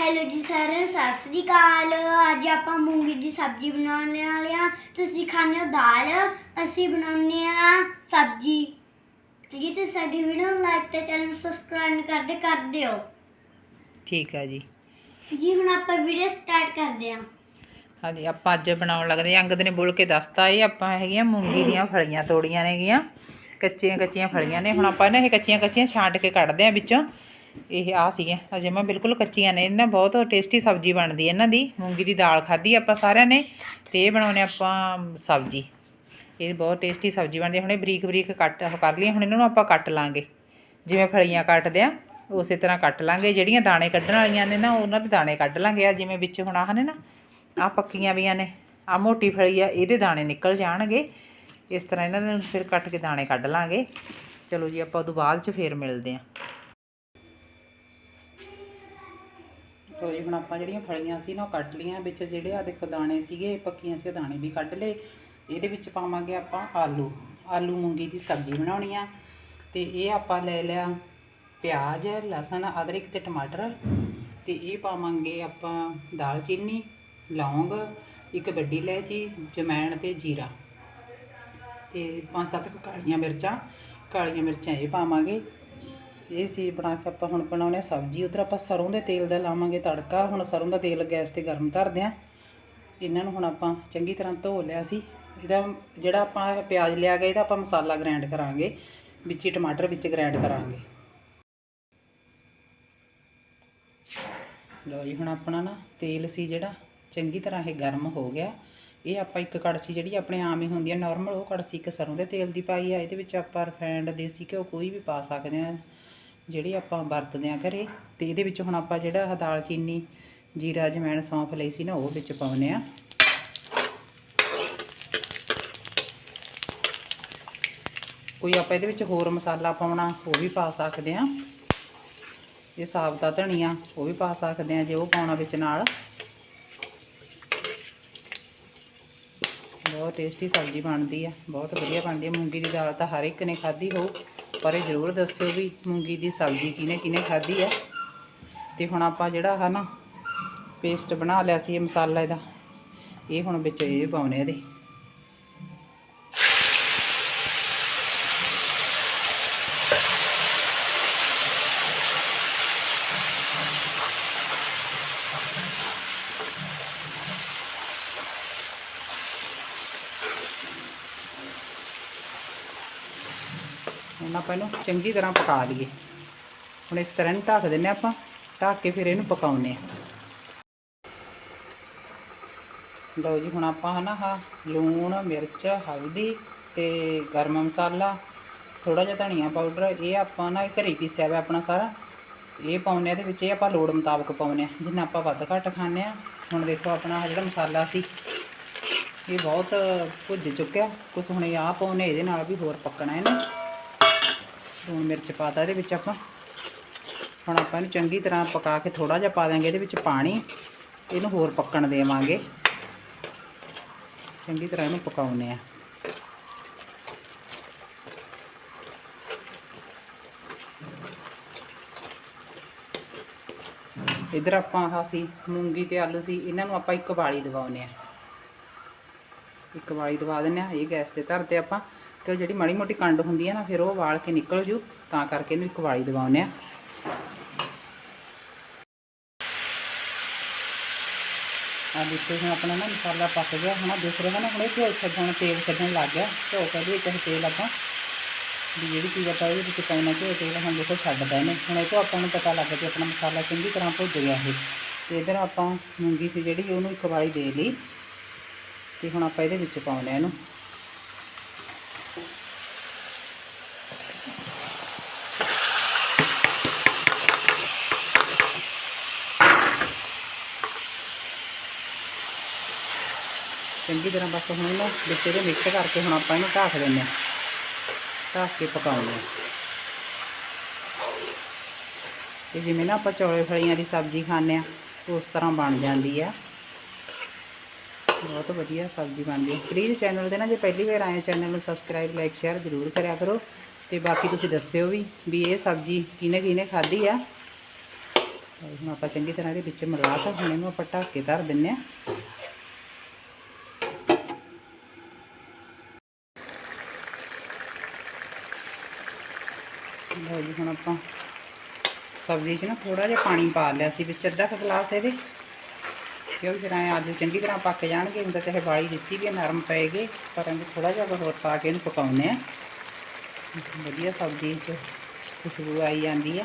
Hello ਜੀ ਸਾਰਿਆਂ ਨੂੰ ਸਤਿ ਸ੍ਰੀ ਅਕਾਲ। ਅੱਜ ਆਪਾਂ ਮੂੰਗੀ ਦੀ ਸਬਜ਼ੀ ਬਣਾਉਣ ਵਾਲੇ ਆ। ਤੁਸੀਂ ਖਾਣੇ ਹੋ ਦਾਲ ਅਸੀਂ ਬਣਾਉਂਦੇ ਆ ਸਬਜ਼ੀ। ਜੀ ਤੁਸੀਂ ਸਾਡੀ ਵੀਡੀਓ ਨੂੰ ਲਾਈਕ ਤੇ ਚੈਨਲ ਨੂੰ ਸਬਸਕ੍ਰਾਈਬ ਕਰਦੇ ਕਰ ਦਿਓ ਠੀਕ ਹੈ ਜੀ। ਜੀ ਹੁਣ ਆਪਾਂ ਵੀਡੀਓ ਸਟਾਰਟ ਕਰਦੇ ਆ ਹਾਂਜੀ ਆਪਾਂ ਅੱਜ ਬਣਾਉਣ ਲੱਗਦੇ ਹਾਂ। ਅੰਗਦ ਨੇ ਬੋਲ ਕੇ ਦੱਸਤਾ ਇਹ ਆਪਾਂ ਹੈਗੀਆਂ ਮੂੰਗੀ ਦੀਆਂ ਫਲੀਆਂ ਤੋੜੀਆਂ ਨੇਗੀਆਂ। ਕੱਚੀਆਂ ਕੱਚੀਆਂ ਫਲੀਆਂ ਨੇ। ਹੁਣ ਆਪਾਂ ਨਾ ਇਹ ਕੱਚੀਆਂ ਕੱਚੀਆਂ ਛਾਂਟ ਕੇ ਕੱਢਦੇ ਆ ਵਿੱਚੋਂ। ਇਹ ਆ ਸੀਗੀਆਂ। ਅਜੇ ਮੈਂ ਬਿਲਕੁਲ ਕੱਚੀਆਂ ਨੇ। ਇਹਨਾਂ ਬਹੁਤ ਟੇਸਟੀ ਸਬਜ਼ੀ ਬਣਦੀ ਹੈ ਇਹਨਾਂ ਦੀ। ਮੂੰਗੀ ਦੀ ਦਾਲ ਖਾਧੀ ਆਪਾਂ ਸਾਰਿਆਂ ਨੇ ਤੇ ਇਹ ਬਣਾਉਣੇ ਆਪਾਂ ਸਬਜ਼ੀ। ਇਹ ਬਹੁਤ ਟੇਸਟੀ ਸਬਜ਼ੀ ਬਣਦੀ ਹੈ ਹੁਣ ਇਹ ਬਰੀਕ ਬਰੀਕ ਕੱਟ ਕਰ ਲਈਆਂ। ਹੁਣ ਇਹਨਾਂ ਨੂੰ ਆਪਾਂ ਕੱਟ ਲਾਂਗੇ। ਜਿਵੇਂ ਫਲੀਆਂ ਕੱਟਦੇ ਆ, ਉਸੇ ਤਰ੍ਹਾਂ ਕੱਟ ਲਾਂਗੇ। ਜਿਹੜੀਆਂ ਦਾਣੇ ਕੱਢਣ ਵਾਲੀਆਂ ਨੇ ਨਾ, ਉਹਨਾਂ ਦੇ ਦਾਣੇ ਕੱਢ ਲਾਂਗੇ। ਆ ਜਿਵੇਂ ਵਿੱਚ ਹੁਣ ਆਹ ਨੇ ਨਾ ਆ ਪੱਕੀਆਂ ਵੀਆਂ ਨੇ। ਆ ਮੋਟੀ ਫਲੀ ਆ, ਇਹਦੇ ਦਾਣੇ ਨਿਕਲ ਜਾਣਗੇ। ਇਸ ਤਰ੍ਹਾਂ ਇਹਨਾਂ ਨੂੰ ਫਿਰ ਕੱਟ ਕੇ ਦਾਣੇ ਕੱਢ ਲਾਂਗੇ। ਚਲੋ ਜੀ, ਆਪਾਂ ਉਦੋਂ ਬਾਅਦ ਚ ਫੇਰ ਮਿਲਦੇ ਆਂ। ਤੋ ਜੀ, ਹੁਣ ਆਪਾਂ ਜਿਹੜੀਆਂ ਫਲੀਆਂ ਸੀ ਨਾ, ਉਹ ਕੱਟ ਲਈਆਂ। ਵਿੱਚ ਜਿਹੜੇ ਆ ਦੇਖੋ ਦਾਣੇ ਸੀਗੇ ਪੱਕੀਆਂ ਸੀ, ਉਹ ਦਾਣੇ ਵੀ ਕੱਢ ਲਏ। ਇਹਦੇ ਵਿੱਚ ਪਾਵਾਂਗੇ ਆਪਾਂ ਆਲੂ। ਆਲੂ ਮੂੰਗੀ ਦੀ ਸਬਜ਼ੀ ਬਣਾਉਣੀ ਆ। ਤੇ ਇਹ ਆਪਾਂ ਲੈ ਲਿਆ ਪਿਆਜ਼, ਲਸਣ, ਅਦਰਕ ਤੇ ਟਮਾਟਰ। ਤੇ ਇਹ ਪਾਵਾਂਗੇ ਆਪਾਂ ਦਾਲਚੀਨੀ, ਲੌਂਗ, ਇੱਕ ਵੱਡੀ ਇਲਾਇਚੀ, ਜਮੈਣ ਤੇ ਜੀਰਾ। ਤੇ ਪੰਜ ਸੱਤ ਕੁ ਕਾਲੀਆਂ ਮਿਰਚਾਂ। ਕਾਲੀਆਂ ਮਿਰਚਾਂ ਇਹ ਪਾਵਾਂਗੇ। ਇਹ ਚੀਜ਼ ਬਣਾ ਕੇ ਆਪਾਂ ਹੁਣ ਬਣਾਉਣੇ ਆ ਸਬਜ਼ੀ, ਉਧਰ ਆਪਾਂ ਸਰੋਂ ਦੇ ਤੇਲ ਦਾ ਲਾਵਾਂਗੇ ਤੜਕਾ, ਹੁਣ ਸਰੋਂ ਦਾ ਤੇਲ ਗੈਸ ਤੇ ਗਰਮ ਧਰਦੇ ਆ। ਇਹਨਾਂ ਨੂੰ ਹੁਣ ਆਪਾਂ ਚੰਗੀ ਤਰ੍ਹਾਂ ਧੋ ਲਿਆ ਸੀ। ਇਹਦਾ ਜਿਹੜਾ ਆਪਾਂ ਪਿਆਜ਼ ਲਿਆ ਗਿਆ, ਇਹਦਾ ਆਪਾਂ ਮਸਾਲਾ ਗ੍ਰਾਈਂਡ ਕਰਾਂਗੇ, ਵਿੱਚ ਹੀ ਟਮਾਟਰ ਵਿੱਚ ਗ੍ਰਾਈਂਡ ਕਰਾਂਗੇ। ਲਓ ਜੀ, ਹੁਣ ਆਪਣਾ ਨਾ ਤੇਲ ਸੀ ਜਿਹੜਾ, ਚੰਗੀ ਤਰ੍ਹਾਂ ਇਹ ਗਰਮ ਹੋ ਗਿਆ। ਇਹ ਆਪਾਂ ਇੱਕ ਕੜਛੀ ਜਿਹੜੀ ਆਪਣੇ ਆਮ ਹੀ ਹੁੰਦੀ ਹੈ ਨਾਰਮਲ ਉਹ ਕੜਛੀ ਇੱਕ ਸਰੋਂ ਦੇ ਤੇਲ ਦੀ ਪਾਈ ਆ, ਇਹਦੇ ਵਿੱਚ ਆਪਾਂ ਰਿਫਾਈਂਡ ਦੇਸੀ ਘਿਓ ਕੋਈ ਵੀ ਪਾ ਸਕਦੇ ਆ। ਜਿਹੜੀ ਆਪਾਂ ਵਰਤਦੇ ਆ ਘਰੇ, ਤੇ ਇਹਦੇ ਵਿੱਚ ਹੁਣ ਆਪਾਂ ਜਿਹੜਾ ਆਹ ਦਾਲਚੀਨੀ, ਜੀਰਾ, ਜਮੈਣ, ਸੌਂਫ ਲਈ ਸੀ ਨਾ, ਉਹ ਵਿੱਚ ਪਾਉਨੇ ਆ ਕੋਈ ਆਪਾਂ ਇਹਦੇ ਵਿੱਚ ਹੋਰ ਮਸਾਲਾ ਪਾਉਣਾ, ਉਹ ਵੀ ਪਾ ਸਕਦੇ ਆ ਇਹ ਸਾਬਤਾ ਧਨੀਆ, ਉਹ ਵੀ ਪਾ ਸਕਦੇ ਆ ਜੇ ਉਹ ਪਾਉਣਾ ਵਿੱਚ ਨਾਲ। ਬਹੁਤ ਟੇਸਟੀ ਸਬਜ਼ੀ ਬਣਦੀ ਆ, ਬਹੁਤ ਵਧੀਆ ਬਣਦੀ ਆ। ਮੂੰਗੀ ਦੀ ਦਾਲ ਤਾਂ ਹਰ ਇੱਕ ਨੇ ਖਾਧੀ ਹੋਊ। ਪਰ ਇਹ ਜ਼ਰੂਰ ਦੱਸਿਓ ਵੀ ਮੂੰਗੀ ਦੀ ਸਬਜ਼ੀ ਕਿਹਨੇ ਕਿਹਨੇ ਖਾਧੀ ਹੈ ਤੇ ਹੁਣ ਆਪਾਂ ਜਿਹੜਾ ਹੈ ਨਾ ਪੇਸਟ ਬਣਾ ਲਿਆ ਸੀ ਇਹ ਮਸਾਲਾ ਇਹਦਾ। ਇਹ ਹੁਣ ਵਿੱਚ ਇਹ ਪਾਉਣੇ ਇਹਦੇ। ਹੁਣ ਆਪਾਂ ਇਹਨੂੰ ਚੰਗੀ ਤਰ੍ਹਾਂ ਪਕਾ ਲਈਏ। ਹੁਣ ਇਸ ਤਰ੍ਹਾਂ ਨੂੰ ਢੱਕ ਦਿੰਨੇ ਆਪਾਂ, ਢੱਕ ਕੇ ਫਿਰ ਇਹਨੂੰ ਪਕਾਉਨੇ ਆ ਲਓ ਜੀ, ਹੁਣ ਆਪਾਂ ਹਨਾ ਹਾ ਲੂਣ, ਮਿਰਚ, ਹਲਦੀ ਤੇ ਗਰਮ ਮਸਾਲਾ ਥੋੜਾ ਜਿਹਾ ਧਨੀਆ ਪਾਊਡਰ, ਇਹ ਆਪਾਂ ਨਾ ਘਰੇ ਹੀ ਪੀਸਿਆ ਹੋਇਆ ਆਪਣਾ ਸਾਰਾ, ਇਹ ਪਾਉਨੇ ਆ ਇਹਦੇ ਵਿੱਚ ਇਹ ਆਪਾਂ ਲੋੜ ਮੁਤਾਬਕ ਪਾਉਨੇ ਆ ਜਿੰਨਾ ਆਪਾਂ ਵੱਧ ਘੱਟ ਖਾਂਦੇ ਆ ਹੁਣ ਦੇਖੋ ਆਪਣਾ ਜਿਹੜਾ ਮਸਾਲਾ ਸੀ, ਇਹ ਬਹੁਤ ਭੁੱਜ ਚੁੱਕਿਆ, ਕੁਛ ਹੁਣ ਇਹ ਆ ਪਾਉਨੇ ਇਹਦੇ ਨਾਲ ਵੀ ਹੋਰ ਪੱਕਣਾ ਇਹਨੇ। ਲੂਣ ਮਿਰਚ ਪਾਤਾ ਇਹਦੇ ਵਿੱਚ ਆਪਾਂ। ਹੁਣ ਆਪਾਂ ਇਹਨੂੰ ਚੰਗੀ ਤਰ੍ਹਾਂ ਪਕਾ ਕੇ ਥੋੜਾ ਜਿਹਾ ਪਾ ਦਾਂਗੇ ਇਹਦੇ ਵਿੱਚ ਪਾਣੀ। ਇਹਨੂੰ ਹੋਰ ਪੱਕਣ ਦੇਵਾਂਗੇ। ਚੰਗੀ ਤਰ੍ਹਾਂ ਇਹਨੂੰ ਪਕਾਉਨੇ ਆ ਇਧਰ ਆਪਾਂ ਆਹ ਸੀ, ਮੂੰਗੀ ਤੇ ਆਲੂ ਸੀ, ਇਹਨਾਂ ਨੂੰ ਆਪਾਂ ਇੱਕ ਵਾਲੀ ਦਵਾਉਨੇ ਆ ਇੱਕ ਵਾਲੀ ਦਵਾ ਦਿੰਨੇ ਆ ਇਹ ਗੈਸ ਤੇ ਧਰਦੇ ਆਪਾਂ। ਤੇ ਉਹ ਜਿਹੜੀ ਮਾੜੀ ਮੋਟੀ ਕੰਡ ਹੁੰਦੀ ਹੈ ਨਾ, ਫਿਰ ਉਹ ਵਾਲ ਕੇ ਨਿਕਲ ਜੂ। ਤਾਂ ਕਰਕੇ ਇਹਨੂੰ ਇੱਕ ਵਾਲੀ ਦਵਾਉਂਦੇ ਆ। ਆ ਦੇਖੋ ਹੁਣ ਆਪਣਾ ਨਾ ਮਸਾਲਾ ਪੱਕ ਗਿਆ। ਹੁਣ ਆਹ ਦੇਖ ਰਹੇ ਨਾ, ਹੁਣ ਇਹ ਘਿਓ ਛੱਡਣ, ਤੇਲ ਛੱਡਣ ਲੱਗ ਗਿਆ। ਘਿਓ ਕਹਿੰਦੇ ਵਿੱਚ ਅਸੀਂ ਤੇਲ ਆਪਾਂ ਵੀ ਜਿਹੜੀ ਚੀਜ਼ ਆਪਾਂ ਇਹਦੇ ਵਿੱਚ ਪਾਉਣਾ ਘਿਓ, ਤੇਲ, ਹੁਣ ਦੇਖੋ ਛੱਡਦਾ ਇਹਨੇ। ਹੁਣ ਇਹ ਤੋਂ ਆਪਾਂ ਨੂੰ ਪਤਾ ਲੱਗ ਗਿਆ ਆਪਣਾ ਮਸਾਲਾ ਚੰਗੀ ਤਰ੍ਹਾਂ ਭੁੱਜ ਗਿਆ ਇਹ। ਤੇ ਇਧਰ ਆਪਾਂ ਮੂੰਗੀ ਸੀ ਜਿਹੜੀ, ਉਹਨੂੰ ਇੱਕ ਵਾਲੀ ਦੇ ਲਈ। ਤੇ ਹੁਣ ਆਪਾਂ ਇਹਦੇ ਵਿੱਚ ਪਾਉਣੇ ਆ ਇਹਨੂੰ। ਚੰਗੀ ਤਰ੍ਹਾਂ ਬਸ ਹੁਣ ਇਹਨੂੰ ਵਿੱਚ ਇਹਦੇ ਮਿਕਸ ਕਰਕੇ ਹੁਣ ਆਪਾਂ ਇਹਨੂੰ ਢੱਕ ਦਿੰਦੇ ਹਾਂ। ਢੱਕ ਕੇ ਪਕਾਉਂਦੇ ਹਾਂ। ਤੇ ਜਿਵੇਂ ਨਾ ਆਪਾਂ ਚੌਲੇ ਫਲੀਆਂ ਦੀ ਸਬਜ਼ੀ ਖਾਂਦੇ ਆ ਉਸ ਤਰ੍ਹਾਂ ਬਣ ਜਾਂਦੀ ਆ। ਬਹੁਤ ਵਧੀਆ ਸਬਜ਼ੀ ਬਣਦੀ ਹੈ ਪਲੀਜ਼ ਚੈਨਲ ਦੇ ਨਾ ਜੇ ਪਹਿਲੀ ਵਾਰ ਆਏ ਚੈਨਲ ਨੂੰ ਸਬਸਕ੍ਰਾਈਬ ਲਾਈਕ ਸ਼ੇਅਰ ਜ਼ਰੂਰ ਕਰਿਆ ਕਰੋ। ਤੇ ਬਾਕੀ ਤੁਸੀਂ ਦੱਸਿਓ ਵੀ ਵੀ ਇਹ ਸਬਜ਼ੀ ਕਿਹਨੇ ਕਿਹਨੇ ਖਾਧੀ ਆ। ਹੁਣ ਆਪਾਂ ਚੰਗੀ ਤਰ੍ਹਾਂ ਇਹਦੇ ਵਿੱਚ ਮਿਲਾ ਤਾ ਹੁਣ ਇਹਨੂੰ ਆਪਾਂ ਢੱਕ ਕੇ ਧਰ ਦਿੰਨੇ ਆ ਲਓ ਜੀ ਹੁਣ ਆਪਾਂ ਸਬਜ਼ੀ 'ਚ ਨਾ ਥੋੜਾ ਜਿਹਾ ਪਾਣੀ ਪਾ ਲਿਆ ਸੀ ਵਿੱਚ ਅੱਧਾ ਕੁ ਗਲਾਸ ਇਹਦੇ। ਕਿਉਂਕਿ ਜਿਹੜਾ ਐਂ ਆਲੂ ਚੰਗੀ ਤਰ੍ਹਾਂ ਪੱਕ ਜਾਣਗੇ ਹੁੰਦਾ ਚਾਹੇ ਬਾਲੀ ਦਿੱਤੀ ਵੀ ਆ, ਨਰਮ ਪਏਗੇ ਪਰ ਇਹਨੂੰ ਥੋੜਾ ਜਿਹਾ ਕੁ ਹੋਰ ਪਾ ਕੇ ਇਹਨੂੰ ਪਕਾਉਂਦੇ ਆ ਵਧੀਆ ਸਬਜ਼ੀ 'ਚ ਖੁਸ਼ਬੂ ਆਈ ਜਾਂਦੀ ਆ।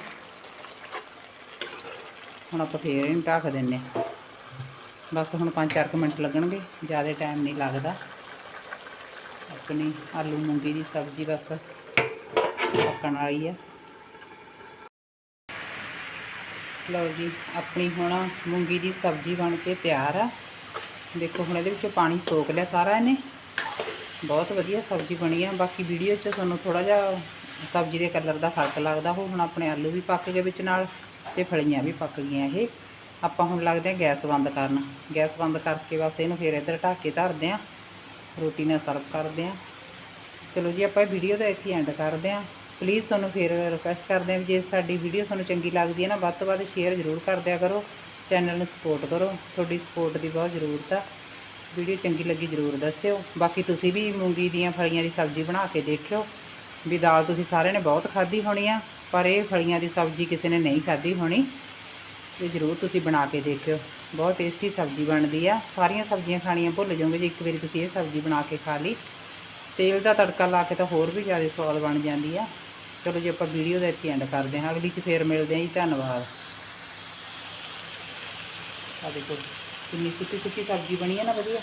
ਹੁਣ ਆਪਾਂ ਫੇਰ ਇਹਨੂੰ ਢੱਕ ਦਿੰਨੇ ਆ ਬਸ ਹੁਣ 5-4 ਮਿੰਟ ਲੱਗਣਗੇ ਜ਼ਿਆਦਾ ਟਾਈਮ ਨਹੀਂ ਲੱਗਦਾ। ਆਪਣੀ ਆਲੂ ਮੂੰਗੀ ਦੀ ਸਬਜ਼ੀ ਬਸ। ਪੱਕਣ ਵਾਲੀ ਆ ਲਓ ਜੀ, ਆਪਣੀ ਹੁਣ ਮੂੰਗੀ ਦੀ ਸਬਜ਼ੀ ਬਣ ਕੇ ਤਿਆਰ ਆ। ਦੇਖੋ, ਹੁਣ ਇਹਦੇ ਵਿੱਚੋਂ ਪਾਣੀ ਸੋਕ ਲਿਆ ਸਾਰਾ ਇਹਨੇ। ਬਹੁਤ ਵਧੀਆ ਸਬਜ਼ੀ ਬਣੀ ਆ। ਬਾਕੀ ਵੀਡੀਓ 'ਚ ਤੁਹਾਨੂੰ ਥੋੜਾ ਜਿਹਾ ਸਬਜ਼ੀ ਦੇ ਕਲਰ ਦਾ ਫ਼ਰਕ ਲੱਗਦਾ। ਉਹ ਹੁਣ ਆਪਣੇ ਆਲੂ ਵੀ ਪੱਕ ਗਏ ਵਿੱਚ ਨਾਲ ਤੇ ਫਲੀਆਂ ਵੀ ਪੱਕ ਗਈਆਂ ਇਹ। ਆਪਾਂ ਹੁਣ ਲੱਗਦੇ ਆ ਗੈਸ ਬੰਦ ਕਰਨ। ਗੈਸ ਬੰਦ ਕਰਕੇ ਬਸ ਇਹਨੂੰ ਫਿਰ ਇੱਧਰ ਢੱਕ ਕੇ ਧਰਦੇ ਆ। ਰੋਟੀ ਨਾਲ ਸਰਵ ਕਰਦੇ ਆ। ਚਲੋ ਜੀ, ਆਪਾਂ ਇਹ ਵੀਡੀਓ ਦਾ ਇੱਥੇ ਐਂਡ ਕਰਦੇ ਆ। ਪਲੀਜ਼ ਤੁਹਾਨੂੰ ਫਿਰ ਰਿਕੁਐਸਟ ਕਰਦੇ ਹਾਂ ਵੀ ਜੇ ਸਾਡੀ ਵੀਡੀਓ ਤੁਹਾਨੂੰ ਚੰਗੀ ਲੱਗਦੀ ਹੈ ਨਾ, ਵੱਧ ਤੋਂ ਵੱਧ ਸ਼ੇਅਰ ਜ਼ਰੂਰ ਕਰ ਦਿਆ ਕਰੋ। ਚੈਨਲ ਨੂੰ ਸਪੋਰਟ ਕਰੋ। ਤੁਹਾਡੀ ਸਪੋਰਟ ਦੀ ਬਹੁਤ ਜ਼ਰੂਰਤ ਆ। ਵੀਡੀਓ ਚੰਗੀ ਲੱਗੀ ਜ਼ਰੂਰ ਦੱਸਿਓ। ਬਾਕੀ ਤੁਸੀਂ ਵੀ ਮੂੰਗੀ ਦੀਆਂ ਫਲੀਆਂ ਦੀ ਸਬਜ਼ੀ ਬਣਾ ਕੇ ਦੇਖਿਓ। ਵੀ ਦਾਲ ਤੁਸੀਂ ਸਾਰਿਆਂ ਨੇ ਬਹੁਤ ਖਾਧੀ ਹੋਣੀ ਆ, ਪਰ ਇਹ ਫਲੀਆਂ ਦੀ ਸਬਜ਼ੀ ਕਿਸੇ ਨੇ ਨਹੀਂ ਖਾਧੀ ਹੋਣੀ। ਇਹ ਜ਼ਰੂਰ ਤੁਸੀਂ ਬਣਾ ਕੇ ਦੇਖਿਓ। ਬਹੁਤ ਟੇਸਟੀ ਸਬਜ਼ੀ ਬਣਦੀ ਆ। ਸਾਰੀਆਂ ਸਬਜ਼ੀਆਂ ਖਾਣੀਆਂ ਭੁੱਲ ਜਾਓਗੇ ਜੇ ਇੱਕ ਵਾਰੀ ਤੁਸੀਂ ਇਹ ਸਬਜ਼ੀ ਬਣਾ ਕੇ ਖਾ ਲਈ। ਤੇਲ ਦਾ ਤੜਕਾ ਲਾ ਕੇ ਤਾਂ ਹੋਰ ਵੀ ਜ਼ਿਆਦਾ ਸਵਾਦ ਬਣ ਜਾਂਦੀ ਆ। ਚਲੋ ਜੀ ਆਪਾਂ ਵੀਡੀਓ ਦਾ ਇੱਥੇ ਐਂਡ ਕਰਦੇ ਹਾਂ, ਅਗਲੀ 'ਚ ਫੇਰ ਮਿਲਦੇ ਹਾਂ ਜੀ, ਧੰਨਵਾਦ। ਆ ਦੇਖੋ, ਕਿੰਨੀ ਸੁੱਕੀ ਸੁੱਕੀ ਸਬਜ਼ੀ ਬਣੀ ਹੈ ਨਾ ਵਧੀਆ।